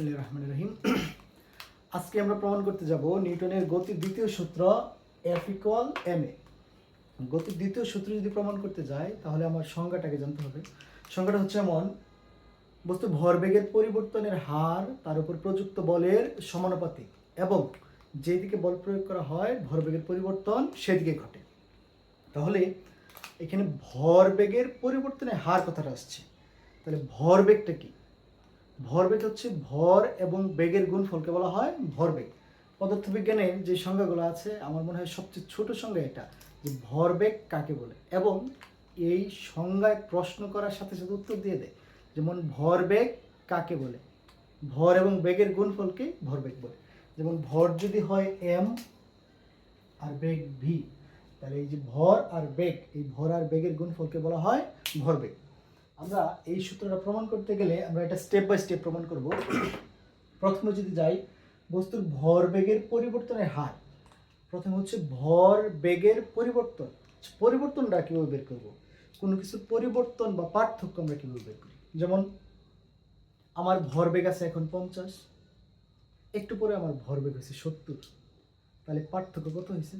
বিসমিল্লাহির রহমানির রহিম। আজকে আমরা প্রমাণ করতে যাব নিউটনের গতির দ্বিতীয় সূত্র এফ ইকুয়াল এম এ গতির দ্বিতীয় সূত্র যদি প্রমাণ করতে যাই, তাহলে আমার সংজ্ঞাটাকে জানতে হবে। সংজ্ঞাটা হচ্ছে এমন, বস্তু ভরবেগের পরিবর্তনের হার, তার উপর প্রযুক্ত বলের সমানুপাতিক, এবং যেদিকে বল প্রয়োগ করা হয়, ভরবেগের পরিবর্তন সেদিকে ঘটে। তাহলে এখানে ভরবেগের পরিবর্তনের হার কথাটা আসছে। তাহলে ভরবেগটা কি? ভরবেগ হচ্ছে ভর এবং বেগের গুণফলকে বলা হয় ভরবেগ। পদার্থবিজ্ঞানের যে সংজ্ঞাগুলো আছে, আমার মনে হয় সবচেয়ে ছোট সংজ্ঞা এটা, যে ভরবেগ কাকে বলে? এবং এই সংজ্ঞায় প্রশ্ন করার সাথে সাথে উত্তর দিয়ে দেয়, যেমন ভরবেগ কাকে বলে? ভর এবং বেগের গুণ গুণফলকে ভরবেগ বলে। যেমন ভর যদি হয় এম আর বেগ ভি, তাহলে এই যে ভর আর বেগ, এই ভর আর বেগের গুণফলকে বলা হয় ভরবেগ। আমরা এই সূত্রটা প্রমাণ করতে গেলে আমরা এটা স্টেপ বাই স্টেপ প্রমাণ করব। প্রথমে যদি যাই, বস্তুর ভর বেগের পরিবর্তনের হার। প্রথমে হচ্ছে ভর বেগের পরিবর্তন। পরিবর্তনটা কীভাবে বের করব? কোনো কিছুর পরিবর্তন বা পার্থক্য আমরা কীভাবে বের করি? যেমন, আমার ভর বেগ আছে এখন পঞ্চাশ। একটু পরে আমার ভর বেগ হয়েছে সত্তর। তাহলে পার্থক্য কত হয়েছে?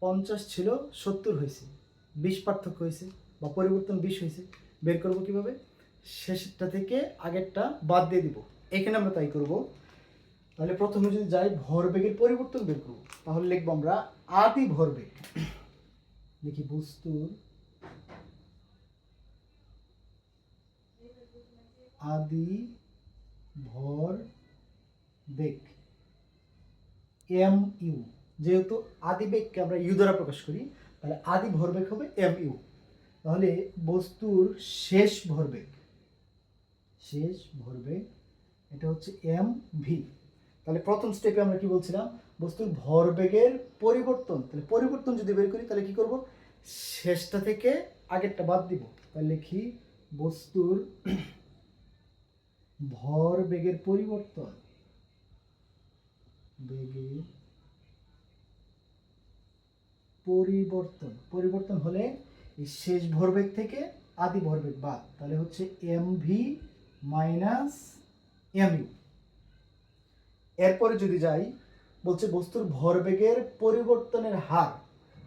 পঞ্চাশ ছিল সত্তর হয়েছে। বিশ পার্থক্য হয়েছে বা পরিবর্তন বিশ হয়েছে। বের করব কীভাবে? শেষটা থেকে আগেরটা বাদ দিয়ে দিব। এখানে আমরা তাই করব। তাহলে প্রথমে যদি যাই ভরবেগের পরিবর্তন বের করব। তাহলে লিখব আমরা আদি ভরবেগ দেখি বস্তুর আদি ভর বেগ। এম ইউ যেহেতু আদি বেগকে আমরা ইউ দ্বারা প্রকাশ করি, তাহলে আদি ভরবেগ হবে এম ইউ তাহলে বস্তুর শেষ ভরবেগ শেষ ভরবেগ, এটা হচ্ছে এম ভি তাহলে প্রথম স্টেপে আমরা কি বলছিলাম? বস্তুর ভরবেগের পরিবর্তন। তাহলে পরিবর্তন যদি বের করি, তাহলে কি করব? শেষটা থেকে আগেরটা বাদ দিব। তাহলে লিখি বস্তুর ভরবেগের পরিবর্তন। বেগের পরিবর্তন। পরিবর্তন হলে শেষ ভরবেগ থেকে আদি ভরবেগ বাদ, তাহলে হচ্ছে m v minus m u এরপরে যদি যাই, বলছে বস্তুর ভরবেগের পরিবর্তনের হার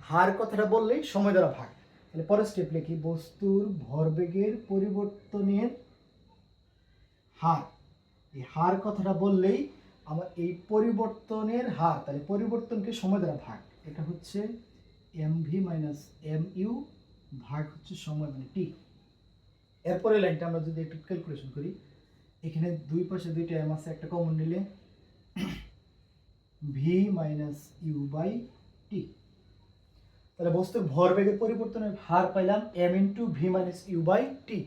হার কথাটা বললেই সময় দ্বারা ভাগ। তাহলে পরের স্টেপ লিখি, বস্তুর ভরবেগের পরিবর্তনের হার। এই হার কথাটা বললেই আমার এই পরিবর্তনের হার, তাহলে পরিবর্তনকে সময় দ্বারা ভাগ। এটা হচ্ছে m v minus m u ভাগ হচ্ছে সময় মানে টি এরপরে লাইনটা আমরা যদি একটু ক্যালকুলেশন করি, এখানে দুই পাশে দুইটা এম আছে, একটা কমন নিলে v minus u by t তাহলে বস্তুর ভরবেগের পরিবর্তনের হার পাইলাম m into v minus u by t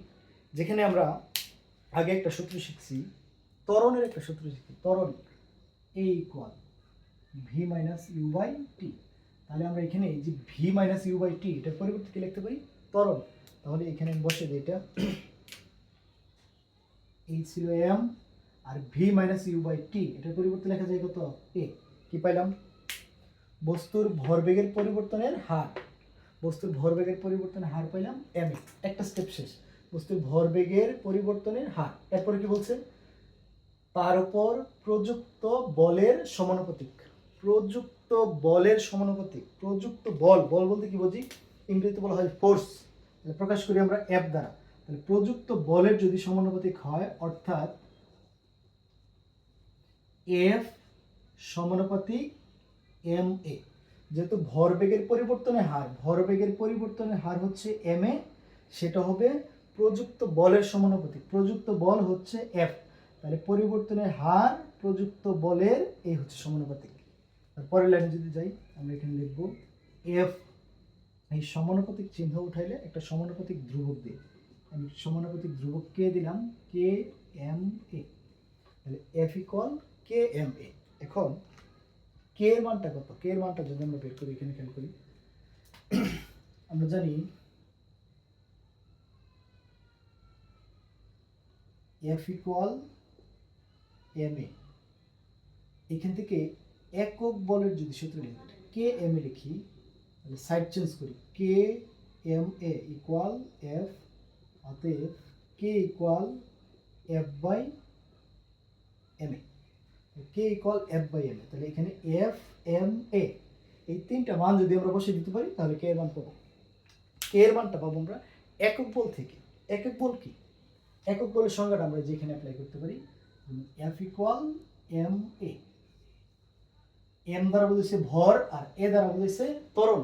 যেখানে আমরা আগে একটা সূত্র শিখছি, ত্বরণের একটা সূত্র শিখছি, ত্বরণ a equal v minus u by t তাহলে আমরা এখানে এই যে v minus u by t এটার পরিবর্তে কি লিখতে পারি? ত্বরণ। তাহলে এখানে বসে দিই এটা। এই ছিল m R v minus u by t এটার পরিবর্তে লেখা যায় কত? এ কি পাইলাম? বস্তুর ভরবেগের পরিবর্তনের হার। বস্তুর ভরবেগের পরিবর্তনের হার পাইলাম এম একটা স্টেপ শেষ। বস্তুর ভরবেগের পরিবর্তনের হার। এরপরে কি বলছে? তার উপর প্রযুক্ত বলের সমানুপাতিক। প্রযুক্ত বলের সমানুপাতিক। প্রযুক্ত বল বল বলতে কি বুঝি? ইংরেজিতে বলা হয় ফোর্স প্রকাশ করি আমরা অ্যাপ দ্বারা। তাহলে প্রযুক্ত বলের যদি সমানুপাতিক হয়, অর্থাৎ এফ সমানুপাতিক এম এ যেহেতু ভরবেগের পরিবর্তনের হার, ভরবেগের পরিবর্তনের হার হচ্ছে এম এ সেটা হবে প্রযুক্ত বলের সমানুপাতিক। প্রযুক্ত বল হচ্ছে এফ তাহলে পরিবর্তনের হার প্রযুক্ত বলের এই হচ্ছে সমানুপাতিক। পরের লাইনে যদি যাই, আমরা এখানে লিখব এফ এই সমানুপাতিক চিহ্ন উঠাইলে একটা সমানুপাতিক ধ্রুবক দিয়ে। আমি সমানুপাতিক ধ্রুবক কে দিলাম? কে এম এ তাহলে f equal k m a এখন কে এর মানটা কত? কে এর মানটা যদি আমরা বের করি, এখানে খেয়াল করি। আমরা জানি এফ ইকুয়াল এম এ এখান থেকে একক বলের যদি সূত্র লিখি কে এম এ লিখি, তাহলে সাইড চেঞ্জ করি, K M A equal F অতএব K equal F by M A K equal F by M A তাহলে এখানে এফ এম এ এই তিনটা মান যদি আমরা বসে দিতে পারি, তাহলে কে এর মান পাবো। কে এর মানটা পাবো আমরা একক বল থেকে। একক বল কি? একক বলের সংজ্ঞাটা আমরা যেখানে অ্যাপ্লাই করতে পারি F equal M A M দ্বারা বুঝেছে ভর আর এ দ্বারা বুঝেছে ত্বরণ।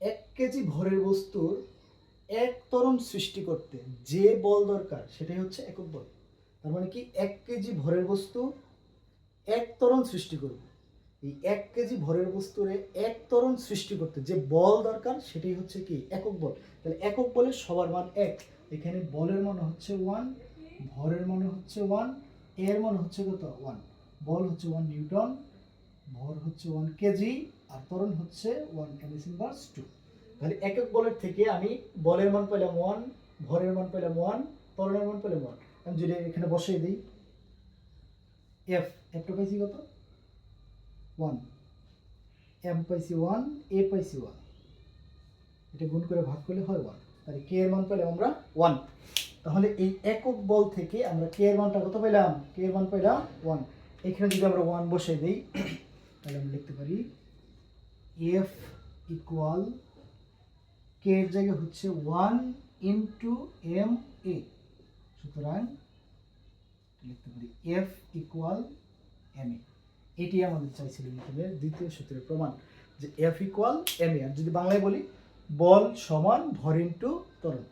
এক কেজি ভরের বস্তুর এক ত্বরণ সৃষ্টি করতে যে বল দরকার, সেটাই হচ্ছে একক বল। তার মানে কি? এক কেজি ভরের বস্তু এক তরণ সৃষ্টি করবে। এই এক কেজি ভরের বস্তুরে এক তরণ সৃষ্টি করতে যে বল দরকার, সেটাই হচ্ছে কি? একক বল। তাহলে একক বলে সবার মান এক। এখানে বলের মান হচ্ছে ওয়ান ভরের মান হচ্ছে ওয়ানের মান হচ্ছে কত? ওয়ান বল হচ্ছে ওয়ান নিউটন, ভর হচ্ছে ওয়ান কেজি আর ত্বরণ হচ্ছে ওয়ান এমএস ইনভার্স টু তাহলে এক এক বলের থেকে আমি বলের মান পেলাম ওয়ান ভরের মান পেলাম ওয়ান ত্বরণের মান পেলাম ওয়ান আমি যদি এখানে বসিয়ে দিই এফ এফটা পাইছি কত? ওয়ান এম পাইছি ওয়ান এ পাইছি ওয়ান এটা গুণ করে ভাগ করলে হয় ওয়ান তাহলে কে এর মান পেলাম আমরা ওয়ান তাহলে এই একক বল থেকে আমরা কে এর মানটা কত পেলাম? কে এর মান পেলাম ওয়ান এখানে যদি আমরা ওয়ান বসিয়ে দিই, তাহলে আমরা লিখতে পারি এফ ইকুয়াল কে এর জায়গায় হচ্ছে ওয়ান ইন্টু এম এ সুতরাং লিখতে পারি এফ ইকুয়াল এম এ এটি আমাদের চাইছিল নিউটনের দ্বিতীয় সূত্রের প্রমাণ যে এফ ইকুয়াল এম এ আর যদি বাংলায় বলি, বল সমান ভর ইন্টু ত্বরণ